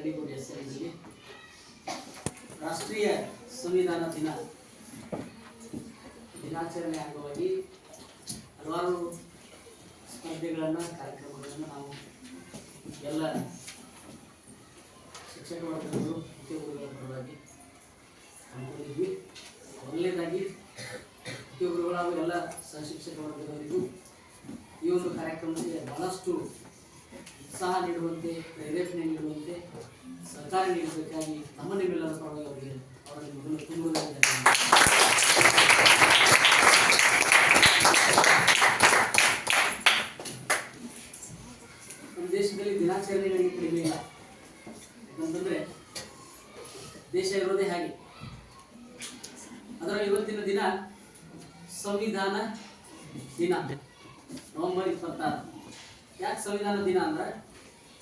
ಕರಡಿಗೋಡಿ ಹೆಸರಿನಲ್ಲಿ ರಾಷ್ಟ್ರೀಯ ಸಂವಿಧಾನ ದಿನ. ದಿನಾಚರಣೆ ಅಂಗವಾಗಿ ಹಲವಾರು ಸ್ಪರ್ಧೆಗಳನ್ನು, ಕಾರ್ಯಕ್ರಮಗಳನ್ನು ನಾವು ಎಲ್ಲ ಶಿಕ್ಷಕ ವರ್ಗದವರು ಉದ್ಯೋಗಗಳ ಪರವಾಗಿ ಹಮ್ಮಿಕೊಂಡಿದ್ವಿ. ಮೊದಲನೇದಾಗಿ ಉದ್ಯೋಗಗಳು ಹಾಗೂ ಎಲ್ಲ ಸಹಶಿಕ್ಷಕ ವರ್ಗದವರಿಗೂ ಈ ಒಂದು ಕಾರ್ಯಕ್ರಮಕ್ಕೆ ಬಹಳಷ್ಟು ಉತ್ಸಾಹ ನೀಡುವಂತೆ ಪ್ರೇರೇಪಣೆ ನೀಡುವಂತೆ ಸಹಕಾರ ನೀಡಬೇಕಾಗಿ ತಮ್ಮ ನಿಮ್ಮೆಲ್ಲರ ಪರವಾಗಿ ಅವರಿಗೆ ಅವರಲ್ಲಿ ಮೊದಲು ತುಂಬುವುದಾಗಿ ನಮ್ಮ ದೇಶದಲ್ಲಿ ದಿನಾಚರಣೆಗಳಿಗೆ ಕಡಿಮೆ ಇಲ್ಲ ಯಾಕಂತಂದ್ರೆ ದೇಶ ಇರೋದೇ ಹಾಗೆ. ಅದರ ಇವತ್ತಿನ ದಿನ ಸಂವಿಧಾನ ದಿನ. ನವೆಂಬರ್ ಇಪ್ಪತ್ತಾರು. ಯಾಕೆ ಸಂವಿಧಾನ ದಿನ ಅಂದ್ರೆ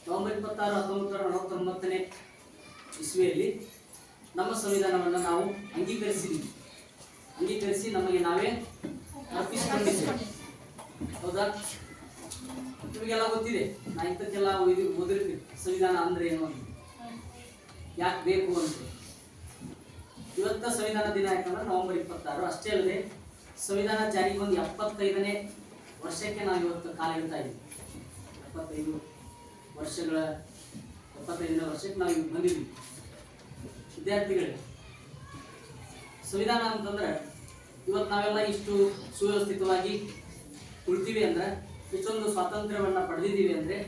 ನವೆಂಬರ್ ಇಪ್ಪತ್ತಾರು ಹತ್ತೊಂಬತ್ತು ನೂರ ನಲವತ್ತೊಂಬತ್ತನೇ ಇಸ್ವಿಯಲ್ಲಿ ನಮ್ಮ ಸಂವಿಧಾನವನ್ನು ನಾವು ಅಂಗೀಕರಿಸಿದ್ವಿ ಅಂಗೀಕರಿಸಿ ನಮಗೆ ನಾವೇ ಅರ್ಪಿಸಿಕೊಂಡಿದ್ದೇವೆ. ಹೌದಾ? ನಿಮಗೆಲ್ಲ ಗೊತ್ತಿದೆ, ನಾ ಇಂಥಕ್ಕೆಲ್ಲ ಓದಿ ಓದಿರ್ತೀವಿ ಸಂವಿಧಾನ ಅಂದ್ರೆ ಏನು ಅಂತ. ಯಾಕೆ ಬೇಕು ಅಂತ. ಇವತ್ತ ಸಂವಿಧಾನ ದಿನ ಯಾಕಂದ್ರೆ ನವೆಂಬರ್ ಇಪ್ಪತ್ತಾರು. ಅಷ್ಟೇ ಅಲ್ಲದೆ ಸಂವಿಧಾನ ಜಾರಿಗೆ ಬಂದು ಎಪ್ಪತ್ತೈದನೇ ವರ್ಷಕ್ಕೆ ನಾವು ಇವತ್ತು ಕಾಲ ಇಡ್ತಾ ಇದ್ದೀವಿ. ಎಪ್ಪತ್ತೈದು ವರ್ಷಗಳ ಎಪ್ಪತ್ತೈದನೇ ವರ್ಷಕ್ಕೆ ನಾವು ಈಗ ಬಂದಿದ್ವಿ ವಿದ್ಯಾರ್ಥಿಗಳೇ, ಸಂವಿಧಾನ ಅಂತಂದ್ರೆ ಇವತ್ತು ನಾವೆಲ್ಲ ಇಷ್ಟು ಸುವ್ಯವಸ್ಥಿತವಾಗಿ ಉಳ್ತೀವಿ ಅಂದ್ರೆ, ಇಷ್ಟೊಂದು ಸ್ವಾತಂತ್ರ್ಯವನ್ನ ಪಡೆದಿದ್ದೀವಿ ಅಂದ್ರೆ,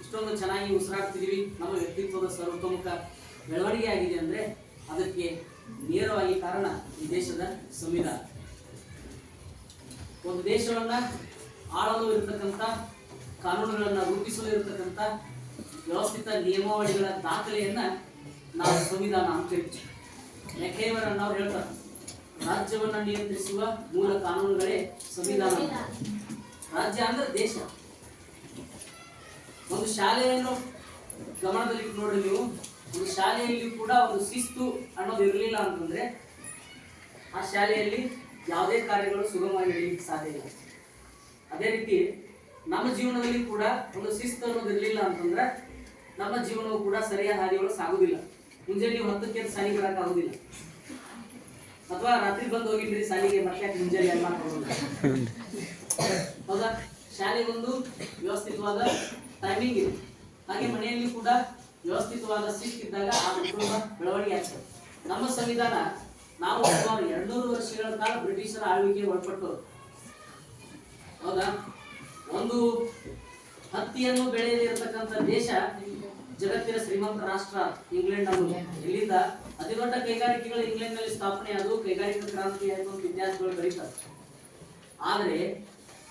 ಇಷ್ಟೊಂದು ಚೆನ್ನಾಗಿ ಉಸಿರಾಡ್ತಿದೀವಿ ನಮ್ಮ ವ್ಯಕ್ತಿತ್ವದ ಸರ್ವತೋಮುಖ ಬೆಳವಣಿಗೆ ಆಗಿದೆ ಅಂದ್ರೆ, ಅದಕ್ಕೆ ನೇರವಾಗಿ ಕಾರಣ ಈ ದೇಶದ ಸಂವಿಧಾನ. ಒಂದು ದೇಶವನ್ನ ಆಳಲು ಇರತಕ್ಕಂಥ, ಕಾನೂನುಗಳನ್ನ ರೂಪಿಸಲು ಇರತಕ್ಕಂಥ ವ್ಯವಸ್ಥಿತ ನಿಯಮಾವಳಿಗಳ ದಾಖಲೆಯನ್ನ ನಾವು ಸಂವಿಧಾನ ಅಂತ ಹೇಳ್ತೀವಿ. ಮೆಕೇವರನ್ನ ಅವ್ರು ಹೇಳ್ತಾರೆ, ರಾಜ್ಯವನ್ನ ನಿಯಂತ್ರಿಸುವ ಮೂಲ ಕಾನೂನುಗಳೇ ಸಂವಿಧಾನ ರಾಜ್ಯ ಅಂದ್ರೆ ದೇಶ. ಒಂದು ಶಾಲೆಯನ್ನು ಗಮನದಲ್ಲಿ ನೋಡ್ರಿ ನೀವು, ಒಂದು ಶಾಲೆಯಲ್ಲಿ ಕೂಡ ಒಂದು ಶಿಸ್ತು ಅನ್ನೋದು ಇರಲಿಲ್ಲ ಅಂತಂದ್ರೆ, ಆ ಶಾಲೆಯಲ್ಲಿ ಯಾವುದೇ ಕಾರ್ಯಗಳು ಸುಗಮವಾಗಿ ನಡೆಯಲಿಕ್ಕೆ ಸಾಧ್ಯ ಇಲ್ಲ. ಅದೇ ರೀತಿ, ನಮ್ಮ ಜೀವನದಲ್ಲಿ ಕೂಡ ಒಂದು ಶಿಸ್ತು ಅನ್ನೋದು ಇರಲಿಲ್ಲ ಅಂತಂದ್ರೆ ನಮ್ಮ ಜೀವನವು ಕೂಡ ಸರಿಯಾದ ಹಾದಿಯೊಳಗೆ ಸಾಗುದಿಲ್ಲ ಮುಂಜಾನೆ ಹತ್ತಕ್ಕೆ ಸಾಲಿ ಸಾಲಿಗೆ ಬರಕ್ ಆಗುದಿಲ್ಲ ಅಥವಾ ರಾತ್ರಿ ಬಂದು ಹೋಗಿದ್ರಿ ಸಾಲಿಗೆ ಮತ್ತೆ ಮುಂಜಾನೆ ಎಲ್ಲ ಹೌದಾ? ಶಾಲೆಗೆ ಒಂದು ವ್ಯವಸ್ಥಿತವಾದ ಟೈಮಿಂಗ್ ಇದೆ. ಹಾಗೆ ಮನೆಯಲ್ಲಿ ಕೂಡ ವ್ಯವಸ್ಥಿತವಾದ ಇದ್ದಾಗ ಆ ಕುಟುಂಬ ಬೆಳವಣಿಗೆ ಆಗ್ತದೆ. ನಮ್ಮ ಸಂವಿಧಾನ, ನಾವು ಸುಮಾರು ಎರಡ್ನೂರು ವರ್ಷಗಳ ಕಾಲ ಬ್ರಿಟಿಷರ ಆಳ್ವಿಕೆಗೆ ಒಳಪಟ್ಟವರು. ಹೌದಾ? ಒಂದು ಹತ್ತಿಯನ್ನು ಬೆಳೆಯಲಿರತಕ್ಕಂಥ ದೇಶ ಜಗತ್ತಿನ ಶ್ರೀಮಂತ ರಾಷ್ಟ್ರ ಇಂಗ್ಲೆಂಡ್ ಅನ್ನೋದು. ಇಲ್ಲಿಂದ ಅತಿ ದೊಡ್ಡ ಕೈಗಾರಿಕೆಗಳು ಇಂಗ್ಲೆಂಡ್ನಲ್ಲಿ ಸ್ಥಾಪನೆ ಅದು ಕೈಗಾರಿಕಾ ಕ್ರಾಂತಿ ಅಂತ ವಿದ್ಯಾರ್ಥಿಗಳು ಬರೀತಾರೆ ಆದರೆ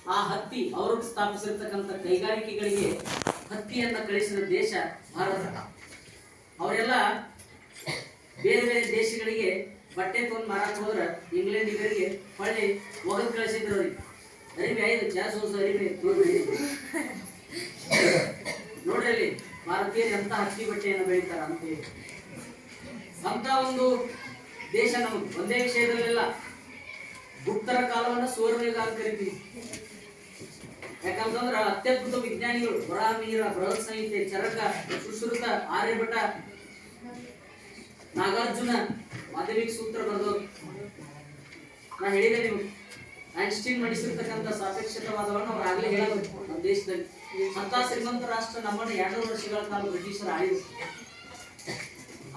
ಆ ಹತ್ತಿ ಅವರು ಸ್ಥಾಪಿಸಿರ್ತಕ್ಕಂಥ ಕೈಗಾರಿಕೆಗಳಿಗೆ ಹತ್ತಿಯನ್ನ ಕಳಿಸಿದ ದೇಶ ಭಾರತ. ಅವರೆಲ್ಲ ಬೇರೆ ಬೇರೆ ದೇಶಗಳಿಗೆ ಬಟ್ಟೆ ತೊಗೊಂಡು ಮಾರಾಟ ಹೋದ್ರೆ ಇಂಗ್ಲೆಂಡಿಗರಿಗೆ ಹೊಳ್ಳಿ ಒಗದ್ ಕಳಿಸಿದ್ರು ಅವ್ರಿಗೆ. ಅರಿವಿ ಐದು ಚಾಸ್ ಹೊಸ ಅಲ್ಲಿ ಭಾರತೀಯರು ಎಂತ ಹತ್ತಿ ಬಟ್ಟೆಯನ್ನು ಬೆಳೀತಾರ ಅಂತ ಹೇಳಿ. ಅಂತ ಒಂದು ದೇಶ ನಮ್ಮ ಒಂದೇ ವಿಷಯದಲ್ಲೆಲ್ಲ ಗುಪ್ತರ ಕಾಲವನ್ನ ಸುವರ್ಣಯುಗ ಅಂತ ಕರಿತೀವಿ. ಯಾಕಂತಂದ್ರೆ ಅತ್ಯದ್ಭುತ ವಿಜ್ಞಾನಿಗಳು ವರಾಮೀರ ಬೃಹತ್ ಸಂಹಿತೆ, ಚರಕ, ಸುಶ್ರುತ, ಆರ್ಯಭಟ, ನಾಗಾರ್ಜುನ, ಮಾಧ್ಯಮಿಕ ಸೂತ್ರ ಬರೆದವರು. ನಾ ಹೇಳಿದೆ ನೀವು ಐನ್ಸ್ಟೀನ್ ಮಾಡಿಸಿರ್ತಕ್ಕಂಥ ಸಾಪೇಕ್ಷತವಾದವನ್ನು ಅವ್ರು ಆಗಲೇ ಹೇಳಬೇಕು ನಮ್ಮ ದೇಶದಲ್ಲಿ. ಅಂತ ಶ್ರೀಮಂತ ರಾಷ್ಟ್ರ ನಮ್ಮನ್ನು ಎರಡು ವರ್ಷಗಳ ಕಾಲ ಬ್ರಿಟಿಷರು ಆಳಿದ್ರು.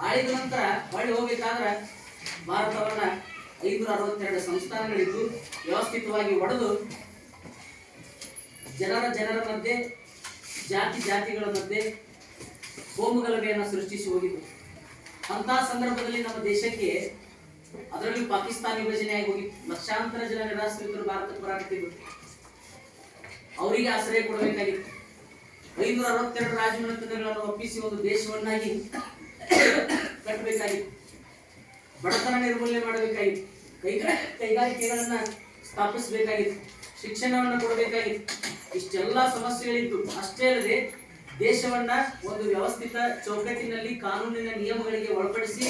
ಆಳಿದ ನಂತರ ಹೊಳ್ಳಿ ಹೋಗ್ಬೇಕಾದ್ರ ಭಾರತವನ್ನ ಐನೂರ ಅರವತ್ತೆರಡು ಸಂಸ್ಥಾನಗಳಿದ್ದು ವ್ಯವಸ್ಥಿತವಾಗಿ ಒಡೆದು ಜನರ ಜನರ ಮಧ್ಯೆ, ಜಾತಿ ಜಾತಿಗಳ ಮಧ್ಯೆ ಕೋಮುಗಲಭೆಯನ್ನು ಸೃಷ್ಟಿಸಿ ಹೋಗಿದ್ದು ಅಂತಹ ಸಂದರ್ಭದಲ್ಲಿ ನಮ್ಮ ದೇಶಕ್ಕೆ ಅದರಲ್ಲಿ ಪಾಕಿಸ್ತಾನ ವಿಭಜನೆಯಾಗಿ ಹೋಗಿತ್ತು ಲಕ್ಷಾಂತರ ಜನ ನಿರಾಶ್ರಿತರು ಭಾರತಕ್ಕೆ ಬರಾಕತ್ತಿದ್ರು. ಅವರಿಗೆ ಆಶ್ರಯ ಕೊಡಬೇಕಾಗಿತ್ತು. ಐನೂರ ಅರವತ್ತೆರಡು ರಾಜಮನೆತನಗಳನ್ನು ಒಪ್ಪಿಸಿ ಒಂದು ದೇಶವನ್ನಾಗಿ ಕಟ್ಟಬೇಕಾಗಿತ್ತು ಬಡತನ ನಿರ್ಮೂಲನೆ ಮಾಡಬೇಕಾಗಿತ್ತು ಕೈಗಾರಿಕೆ ಕೈಗಾರಿಕೆಗಳನ್ನ ಸ್ಥಾಪಿಸಬೇಕಾಗಿತ್ತು ಶಿಕ್ಷಣವನ್ನು ಕೊಡಬೇಕಾಗಿತ್ತು ಇಷ್ಟೆಲ್ಲ ಸಮಸ್ಯೆಗಳಿತ್ತು. ಅಷ್ಟೇ ಅಲ್ಲದೆ ದೇಶವನ್ನ ಒಂದು ವ್ಯವಸ್ಥಿತ ಚೌಕಟ್ಟಿನಲ್ಲಿ ಕಾನೂನಿನ ನಿಯಮಗಳಿಗೆ ಒಳಪಡಿಸಿ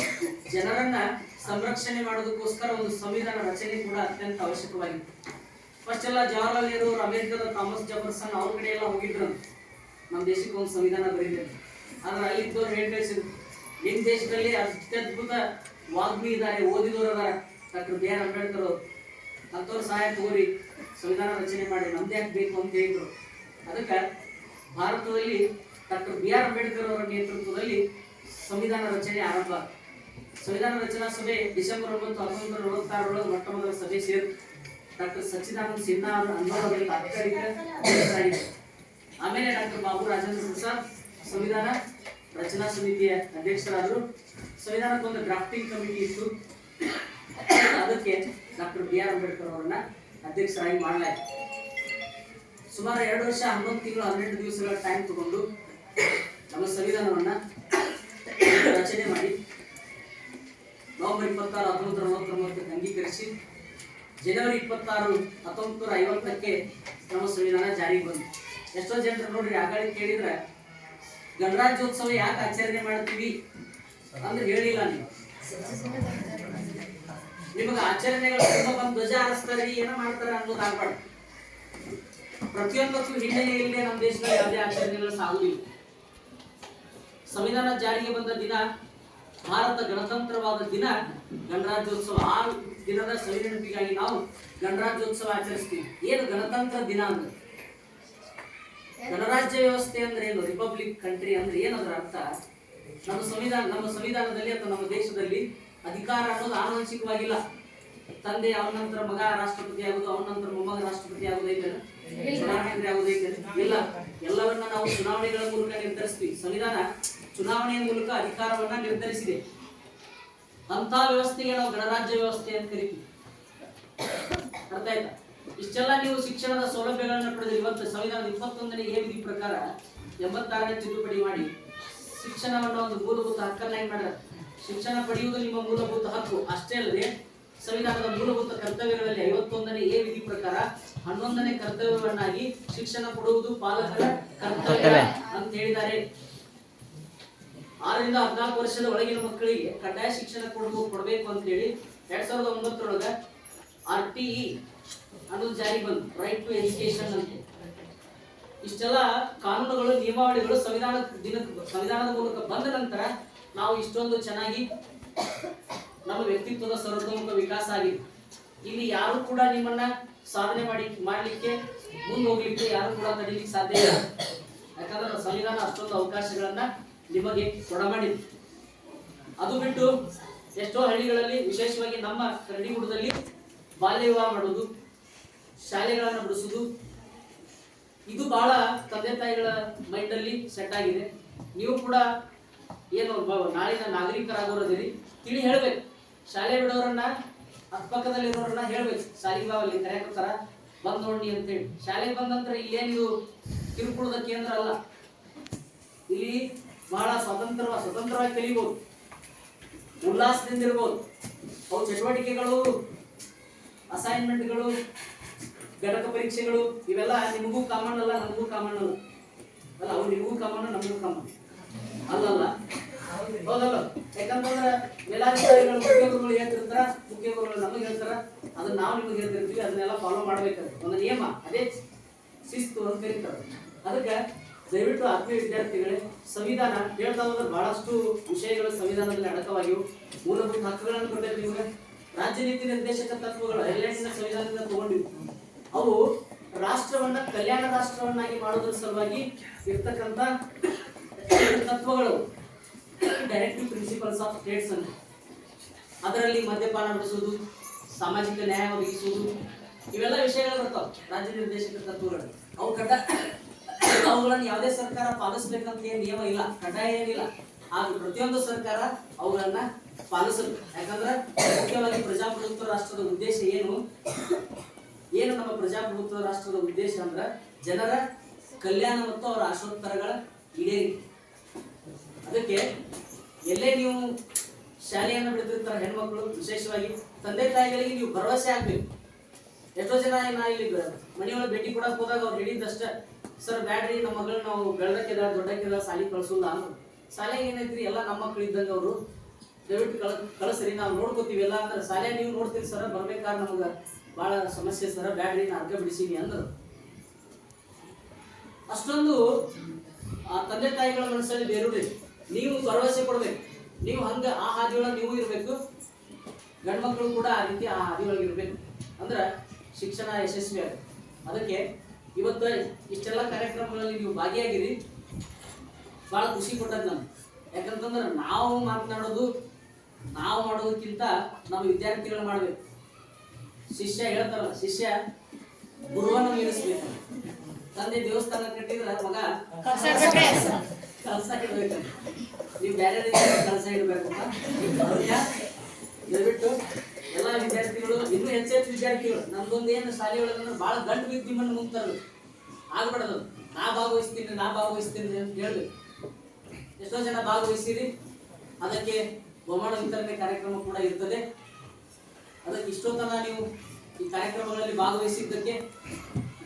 ಜನರನ್ನ ಸಂರಕ್ಷಣೆ ಮಾಡೋದಕ್ಕೋಸ್ಕರ ಒಂದು ಸಂವಿಧಾನ ರಚನೆ ಕೂಡ ಅತ್ಯಂತ ಅವಶ್ಯಕವಾಗಿತ್ತು. ಫಸ್ಟ್ ಎಲ್ಲ ಜವಾಹರ್ಲಾಲ್ ನೆಹರು ಅಮೆರಿಕದ ಥಾಮಸ್ ಜಫರ್ಸನ್ ಅವ್ರ ಕಡೆ ಎಲ್ಲ ಹೋಗಿದ್ರು. ನಮ್ಮ ದೇಶಕ್ಕೆ ಒಂದು ಸಂವಿಧಾನ ಬರೀಬೇಕು. ಆದ್ರೆ ಅಲ್ಲಿ ಇದ್ದವ್ರು ಹೇಳಿ ಕಳಿಸಿದ್ರು ನಿಮ್ಮ ದೇಶದಲ್ಲಿ ಅತ್ಯದ್ಭುತ ವಾಗ್ಮಿ ಇದ್ದಾರೆ ಓದಿದವರು ಅದಾರ ಡಾಕ್ಟರ್ ಬಿ ಆರ್ ಅಂಬೇಡ್ಕರ್ ಅವರು, ಅಂಥವ್ರ ಸಹಾಯ ತಗೋರಿ, ಸಂವಿಧಾನ ರಚನೆ ಮಾಡಿ, ನಮ್ದು ಯಾಕೆ ಬೇಕು? ಅಂತ ಹೇಳಿದ್ರು. ಅದಕ್ಕೆ ಭಾರತದಲ್ಲಿ ಡಾಕ್ಟರ್ ಬಿ ಆರ್ ಅಂಬೇಡ್ಕರ್ ಅವರ ನೇತೃತ್ವದಲ್ಲಿ ಸಂವಿಧಾನ ರಚನೆ ಆರಂಭ. ಸಂವಿಧಾನ ರಚನಾ ಸಭೆ ಡಿಸೆಂಬರ್ ಒಂಬತ್ತು ಹತ್ತೊಂಬತ್ತು ನೂರ ನಲವತ್ತಾರರೊಳಗೆ ಮೊಟ್ಟ ಮೊದಲ ಸಭೆ ಸೇರಿ ಡಾಕ್ಟರ್ ಸಚ್ಚಿದಾನಂದ ಸಿನ್ಹಾ ಅವರು ಅಧ್ಯಕ್ಷರಾಗಿದ್ದರು ಆಮೇಲೆ ಡಾಕ್ಟರ್ ಬಾಬು ರಾಜೇಂದ್ರ ಪ್ರಸಾದ್ ಸಂವಿಧಾನ ರಚನಾ ಸಮಿತಿಯ ಅಧ್ಯಕ್ಷರಾದರು. ಸಂವಿಧಾನಕ್ಕೊಂದು ಡ್ರಾಫ್ಟಿಂಗ್ ಕಮಿಟಿ ಇತ್ತು. ಅದಕ್ಕೆ ಡಾಕ್ಟರ್ ಬಿ ಆರ್ ಅಂಬೇಡ್ಕರ್ ಅವರನ್ನ ಅಧ್ಯಕ್ಷರಾಗಿ ಮಾಡಲಾಯಿತು. ಸುಮಾರು ಎರಡು ವರ್ಷ ಹನ್ನೊಂದು ತಿಂಗಳು ಹನ್ನೆರಡು ದಿವಸಗಳ ಟೈಮ್ ತಗೊಂಡು ನಮ್ಮ ಸಂವಿಧಾನವನ್ನ ರಚನೆ ಮಾಡಿ ನವೆಂಬರ್ ಇಪ್ಪತ್ತಾರು ಹತ್ತೊಂಬತ್ತು ನಲವತ್ತೊಂಬತ್ತಕ್ಕೆ ಅಂಗೀಕರಿಸಿ ಜನವರಿ ಇಪ್ಪತ್ತಾರು ಹತ್ತೊಂಬತ್ತು ನೂರ ಐವತ್ತಕ್ಕೆ ನಮ್ಮ ಸಂವಿಧಾನ ಜಾರಿಗೆ ಬಂತು. ಎಷ್ಟೋ ಜನರು ನೋಡ್ರಿ ಆಗಾಳಿ ಕೇಳಿದ್ರೆ, ಗಣರಾಜ್ಯೋತ್ಸವ ಯಾಕೆ ಆಚರಣೆ ಮಾಡ್ತೀವಿ ಅಂದ್ರೆ ಹೇಳಿಲ್ಲ ನೀವು. ನಿಮಗೆ ಆಚರಣೆಗಳು ಬಂದು ಧ್ವಜ ಹಾರಿಸ್ತಾರೆ, ಏನೋ ಮಾಡ್ತಾರೆ ಅನ್ನೋದು ಆಗ್ಬಾರ್ದು. ಪ್ರತಿಯೊಂದಕ್ಕೂ ಹಿನ್ನೆಲೆ ಇಲ್ಲದೆ ನಮ್ಮ ದೇಶದಲ್ಲಿ ಯಾವುದೇ ಆಚರಣೆಗಳು ಸಾಗುವುದಿಲ್ಲ. ಸಂವಿಧಾನ ಜಾರಿಗೆ ಬಂದ ದಿನ, ಭಾರತ ಗಣತಂತ್ರವಾದ ದಿನ, ಗಣರಾಜ್ಯೋತ್ಸವ. ಆ ದಿನದ ಸವಿನೆನಪಿಗಾಗಿ ನಾವು ಗಣರಾಜ್ಯೋತ್ಸವ ಆಚರಿಸ್ತೀವಿ. ಏನು ಗಣತಂತ್ರ ದಿನ ಅಂದ್ರೆ? ಗಣರಾಜ್ಯ ವ್ಯವಸ್ಥೆ ಅಂದ್ರೆ ಏನು? ರಿಪಬ್ಲಿಕ್ ಕಂಟ್ರಿ ಅಂದ್ರೆ ಏನದ್ರ ಅರ್ಥ? ನಮ್ಮ ಸಂವಿಧಾನ, ನಮ್ಮ ಸಂವಿಧಾನದಲ್ಲಿ ಅಥವಾ ನಮ್ಮ ದೇಶದಲ್ಲಿ ಅಧಿಕಾರ ಅನ್ನೋದು ಆನುವಂಶಿಕವಾಗಿಲ್ಲ. ತಂದೆ ಅವನ ನಂತರ ಮಗ ರಾಷ್ಟ್ರಪತಿ ಆಗುದು ಅವನ ನಂತರ ಮೊಮ್ಮಗ ರಾಷ್ಟ್ರಪತಿ ಆಗುದೈತೆ ಚುನಾವಣೆ ಆಗುದೈತೆ ಇಲ್ಲ. ಎಲ್ಲವನ್ನ ನಾವು ಚುನಾವಣೆಗಳ ಮೂಲಕ ನಿರ್ಧರಿಸ್ತೀವಿ. ಸಂವಿಧಾನ ಚುನಾವಣೆಯ ಮೂಲಕ ಅಧಿಕಾರವನ್ನ ನಿರ್ಧರಿಸಿದೆ. ಅಂತ ವ್ಯವಸ್ಥೆಗೆ ನಾವು ಗಣರಾಜ್ಯ ವ್ಯವಸ್ಥೆ ಅಂತ ಕರಿತೀವಿ. ಅರ್ಥ ಆಯ್ತಾ? ಇಷ್ಟೆಲ್ಲ ನೀವು ಶಿಕ್ಷಣದ ಸೌಲಭ್ಯಗಳನ್ನು ಪಡೆದ್ರೆ. ಇವತ್ತು ಸಂವಿಧಾನದ ಇಪ್ಪತ್ತೊಂದನೇ ಎ ವಿಧಿ ಪ್ರಕಾರ ಎಂಬತ್ತಾರನೇ ತಿದ್ದುಪಡಿ ಮಾಡಿ ಶಿಕ್ಷಣವನ್ನು ಒಂದು ಮೂಲಭೂತ ಹಕ್ಕನ್ನಾಗಿ ಮಾಡ್ಯಾರ? ಶಿಕ್ಷಣ ಪಡೆಯುವುದು ನಿಮ್ಮ ಮೂಲಭೂತ ಹಕ್ಕು. ಅಷ್ಟೇ ಅಲ್ಲದೆ ಸಂವಿಧಾನದ ಮೂಲಭೂತ ಕರ್ತವ್ಯಗಳಲ್ಲಿ ಐವತ್ತೊಂದನೇ ಎ ವಿಧಿ ಪ್ರಕಾರ ಹನ್ನೊಂದನೇ ಕರ್ತವ್ಯವನ್ನಾಗಿ ಶಿಕ್ಷಣ ಕೊಡುವುದು ಪಾಲಕರ ಕರ್ತವ್ಯ ಅಂತ ಹೇಳಿದ್ದಾರೆ. ಆರರಿಂದ ಹದಿನಾಲ್ಕು ವರ್ಷದ ಒಳಗಿನ ಮಕ್ಕಳಿಗೆ ಕಡ್ಡಾಯ ಶಿಕ್ಷಣ ಕೊಡಬೇಕು ಕೊಡಬೇಕು ಅಂತ ಹೇಳಿ ಎರಡ್ ಸಾವಿರದ ಒಂಬತ್ತರೊಳಗ R T E right to education ಅಂತ. ಇಷ್ಟೆಲ್ಲ ಕಾನೂನುಗಳು, ನಿಯಮಾವಳಿಗಳು ಸಂವಿಧಾನ ದಿನ, ಸಂವಿಧಾನದ ಮೂಲಕ ಬಂದ ನಂತರ ನಾವು ಇಷ್ಟೊಂದು ಚೆನ್ನಾಗಿ ನಮ್ಮ ವ್ಯಕ್ತಿತ್ವದ ಸರ್ವತೋಮುಖ ವಿಕಾಸ ಆಗಿದೆ. ಇಲ್ಲಿ ಯಾರು ಕೂಡ ನಿಮ್ಮನ್ನ ಸಾಧನೆ ಮಾಡಿ, ಮಾಡಲಿಕ್ಕೆ, ಮುಂದೆ ಹೋಗ್ಲಿಕ್ಕೆ ಯಾರು ಕೂಡ ತಡೀಲಿಕ್ಕೆ ಸಾಧ್ಯ ಇಲ್ಲ. ಯಾಕಂದ್ರೆ ಸಂವಿಧಾನ ಅಷ್ಟೊಂದು ಅವಕಾಶಗಳನ್ನ ನಿಮಗೆ ಕೊಡಮಾಡಿದೆ ಅದು ಬಿಟ್ಟು ಎಷ್ಟೋ ಹಳ್ಳಿಗಳಲ್ಲಿ, ವಿಶೇಷವಾಗಿ ನಮ್ಮ ಕರಡಿಗುಡದಲ್ಲಿ ಬಾಲ್ಯ ವಿವಾಹ ಮಾಡೋದು ಶಾಲೆಗಳನ್ನು ಬಿಡಿಸೋದು ಇದು ಬಹಳ ತಂದೆ ತಾಯಿಗಳ ಮೈಂಡಲ್ಲಿ ಸೆಟ್ ಆಗಿದೆ. ನೀವು ಕೂಡ ಏನು ನಾಳಿನ ನಾಗರಿಕರಾಗೋರದಿರಿ ತಿಳಿ ಹೇಳ್ಬೇಕು. ಶಾಲೆ ಬಿಡೋರನ್ನ ಅಕ್ಕಪಕ್ಕದಲ್ಲಿರೋರನ್ನ ಹೇಳ್ಬೇಕು. ಶಾಲೆಗೆ ಬಾವಲ್ಲಿ ಕರೆಯಾಕೋತಾರ ಬಂದ್ ನೋಡಿ ಅಂತೇಳಿ. ಶಾಲೆಗೆ ಬಂದಂತರ ಇಲ್ಲೇನು ಇಲ್ಲೇನಿದು ಕಿರುಕುಳದ ಕೇಂದ್ರ ಅಲ್ಲ. ಇಲ್ಲಿ ಬಹಳ ಸ್ವತಂತ್ರ ಸ್ವತಂತ್ರವಾಗಿ ಕಲಿಬಹುದು ಉಲ್ಲಾಸದಿಂದ ಇರ್ಬೋದು. ಅವು ಚಟುವಟಿಕೆಗಳು ಅಸೈನ್ಮೆಂಟ್ಗಳು ಘಟಕ ಪರೀಕ್ಷೆಗಳು, ಇವೆಲ್ಲ ನಿಮಗೂ ಕಾಮನ್ ಅಲ್ಲ, ನಮಗೂ ಕಾಮನ್ ಅಲ್ಲ. ಅಲ್ಲ, ಅವ್ರು ನಿಮಗೂ ಕಾಮನ್ ನಮಗೂ ಕಾಮನ್ ಅಲ್ಲಲ್ಲ. ಹೌದಲ್ಲ. ಯಾಕಂತಂದ್ರೆ ಮೇಲಾಧಿಕಾರಿಗಳು ಮುಖ್ಯ ಗುರುಗಳು ಹೇಳ್ತಿರ್ತಾರ ಮುಖ್ಯ ಗುರುಗಳು ನಮಗೆ ಹೇಳ್ತಾರ, ಅದನ್ನ ನಾವು ನಿಮಗೆ ಹೇಳ್ತಿರ್ತೀವಿ, ಅದನ್ನೆಲ್ಲ ಫಾಲೋ ಮಾಡ್ಬೇಕಾದ್ರೆ ಒಂದು ನಿಯಮ, ಅದೇ ಶಿಸ್ತು ಅಂತ ಕರೀತಾರೆ. ಅದಕ್ಕೆ ದಯವಿಟ್ಟು ಆತ್ಮೀಯ ವಿದ್ಯಾರ್ಥಿಗಳೇ, ಸಂವಿಧಾನ ಹೇಳ್ತಾ ಹೋದ್ರೆ ಬಹಳಷ್ಟು ವಿಷಯಗಳು ಸಂವಿಧಾನದಲ್ಲಿ ಅಡಕವಾಗಿವು. ಮೂಲಭೂತ ಹಕ್ಕುಗಳನ್ನು ಕೊಟ್ಟಿರ್ತೀವಿ ನಿಮಗೆ. ರಾಜ್ಯ ನೀತಿ ನಿರ್ದೇಶಕ ತತ್ವಗಳು ಐರ್ಲೆಂಡ್ನ ಸಂವಿಧಾನದಿಂದ ತಗೊಂಡಿವೆ ಅವು ರಾಷ್ಟ್ರವನ್ನ, ಕಲ್ಯಾಣ ರಾಷ್ಟ್ರವನ್ನಾಗಿ ಮಾಡೋದ್ರ ಸಲುವಾಗಿ ಇರ್ತಕ್ಕಂಥ ತತ್ವಗಳು. ಡೈರೆಕ್ಟಿವ್ ಪ್ರಿನ್ಸಿಪಲ್ಸ್ ಆಫ್ ಸ್ಟೇಟ್ಸ್ ಅಂತ ಅದರಲ್ಲಿ ಮದ್ಯಪಾನ ನಡೆಸೋದು ಸಾಮಾಜಿಕ ನ್ಯಾಯ ಒದಗಿಸುವುದು, ಇವೆಲ್ಲ ವಿಷಯಗಳು ಬರ್ತಾವ ರಾಜ್ಯ ನಿರ್ದೇಶಕ ತತ್ವಗಳು. ಅವು ಕಡ್ಡಾಯ ಅವುಗಳನ್ನು ಯಾವುದೇ ಸರ್ಕಾರ ಪಾಲಿಸಬೇಕಂತ ಏನು ನಿಯಮ ಇಲ್ಲ, ಕಡ್ಡಾಯ ಏನಿಲ್ಲ. ಆದ್ರೆ ಪ್ರತಿಯೊಂದು ಸರ್ಕಾರ ಅವುಗಳನ್ನ ಪಾಲಿಸಬೇಕು ಯಾಕಂದ್ರೆ ಮುಖ್ಯವಾಗಿ ಪ್ರಜಾಪ್ರಭುತ್ವ ರಾಷ್ಟ್ರದ ಉದ್ದೇಶ ಏನು? ಏನು ನಮ್ಮ ಪ್ರಜಾಪ್ರಭುತ್ವ ರಾಷ್ಟ್ರದ ಉದ್ದೇಶ ಅಂದ್ರೆ ಜನರ ಕಲ್ಯಾಣ ಮತ್ತು ಅವರ ಆಶೋತ್ತರಗಳ ಈಡೇರಿಕೆ ಅದಕ್ಕೆ ಎಲ್ಲೇ ನೀವು ಶಾಲೆಯನ್ನು ಬಿಡ್ತಿರ್ತಾರೆ ಹೆಣ್ಮಕ್ಳು, ವಿಶೇಷವಾಗಿ ತಂದೆ ತಾಯಿಗಳಿಗೆ ನೀವು ಭರವಸೆ ಆಗ್ಬೇಕು. ಎಷ್ಟೋ ಜನ ನಾ ಇಲ್ಲಿ ಮನೆಯೊಳಗೆ ಭೇಟಿ ಕೊಡಕ್ ಹೋದಾಗ ಅವ್ರು ಹೇಳಿದ್ದಷ್ಟ. ಸರ್, ಬ್ಯಾಡ್ರಿ, ನಮ್ಮ ಮಗಳನ್ನ ನಾವು ಬೆಳ್ದಕ್ಕಿದ ದೊಡ್ಡಕ್ಕಿದ ಸಾಲಿ ಕಳ್ಸಲ್ಲ. ಶಾಲೆಗೆ ಏನೈತ್ರಿ ಎಲ್ಲ ನಮ್ಮ ಮಕ್ಕಳು ಇದ್ದಂಗೆ ಅವರು. ದಯವಿಟ್ಟು ಕಳ ಕಳಿಸ್ರಿ, ನಾವು ನೋಡ್ಕೋತೀವಿ ಎಲ್ಲ ಅಂದ್ರೆ ಶಾಲೆ ನೀವು ನೋಡ್ತೀರಿ ಸರ್, ಬರ್ಬೇಕಾದ್ರೆ ನಮ್ಗೆ ಭಾಳ ಸಮಸ್ಯೆ ಸರ, ಬ್ಯಾಡ್ರಿ, ನಾ ಅರ್ಗ ಬಿಡಿಸೀನಿ ಅಂದ್ರು. ಅಷ್ಟೊಂದು, ಆ ತಂದೆ ತಾಯಿಗಳ ಮನಸ್ಸಲ್ಲಿ ಬೇರೂರಿ. ನೀವು ಭರವಸೆ ಕೊಡ್ಬೇಕು. ನೀವು ಹಂಗ ಆ ಹಾದಿಯೊಳಗೆ ನೀವು ಇರಬೇಕು. ಗಂಡ್ಮಕ್ಳು ಕೂಡ ಆ ರೀತಿ ಆ ಹಾದಿಯೊಳಗೆ ಇರಬೇಕು. ಅಂದ್ರೆ ಶಿಕ್ಷಣ ಯಶಸ್ವಿ ಆಗುತ್ತೆ. ಅದಕ್ಕೆ ಇವತ್ತು ಇಷ್ಟೆಲ್ಲ ಕಾರ್ಯಕ್ರಮಗಳಲ್ಲಿ ನೀವು ಭಾಗಿಯಾಗಿರಿ. ಭಾಳ ಖುಷಿ ಕೊಟ್ಟದ್ ನಾನು ಯಾಕಂತಂದ್ರೆ ನಾವು ಮಾತನಾಡೋದು ನಾವು ಮಾಡೋದಕ್ಕಿಂತ ನಮ್ಮ ವಿದ್ಯಾರ್ಥಿಗಳು ಮಾಡಬೇಕು. ಶಿಷ್ಯ ಹೇಳ್ತಾರಲ್ಲ ಶಿಷ್ಯ ಗುರುವನ್ನ ಮೀರಿಸ್ಬೇಕು ತಂದೆ ದೇವಸ್ಥಾನ ಕಟ್ಟಿದ್ರೆ ಮಗ ಕಲಸ ಇಡ್ಬೇಕು? ನೀವು ಬೇರೆ ರೀತಿ ಕಲಸ ಅದಕ್ಕೆ ದಯವಿಟ್ಟು ಎಲ್ಲ ವಿದ್ಯಾರ್ಥಿಗಳು ಇನ್ನೂ ಹೆಚ್ಚು ಹೆಚ್ಚು ವಿದ್ಯಾರ್ಥಿಗಳು ನಮ್ದೊಂದು ಏನು ಶಾಲೆ ಒಳಗಂದ್ರೆ ಭಾಳ ಗಂಟು ಬಿದ್ದು ನಿಮ್ಮನ್ನು ಮುಂತಾರದು ಆಗ್ಬಿಡೋದು. ನಾ ಭಾಗವಹಿಸ್ತೀನಿ ನಾ ಭಾಗವಹಿಸ್ತೀನಿ ಅಂತ ಹೇಳಿ ಎಷ್ಟೋ ಜನ ಭಾಗವಹಿಸಿರಿ ಅದಕ್ಕೆ ಬಹುಮಾನ ವಿತರಣೆ ಕಾರ್ಯಕ್ರಮ ಕೂಡ ಇರ್ತದೆ. ಅದಕ್ಕೆ ಇಷ್ಟೊತ್ತನ ನೀವು ಈ ಕಾರ್ಯಕ್ರಮಗಳಲ್ಲಿ ಭಾಗವಹಿಸಿದ್ದಕ್ಕೆ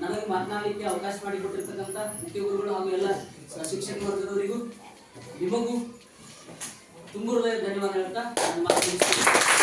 ನನಗೆ ಮಾತನಾಡಲಿಕ್ಕೆ ಅವಕಾಶ ಮಾಡಿಕೊಟ್ಟಿರ್ತಕ್ಕಂಥ ಮುಖ್ಯ ಗುರುಗಳು ಹಾಗೂ ಎಲ್ಲ ಶಿಕ್ಷಕ ವರ್ಗದವರಿಗೂ ನಿಮಗೂ ತುಂಬ ಧನ್ಯವಾದ ಹೇಳ್ತಾ ನನ್ನ ಮಾತು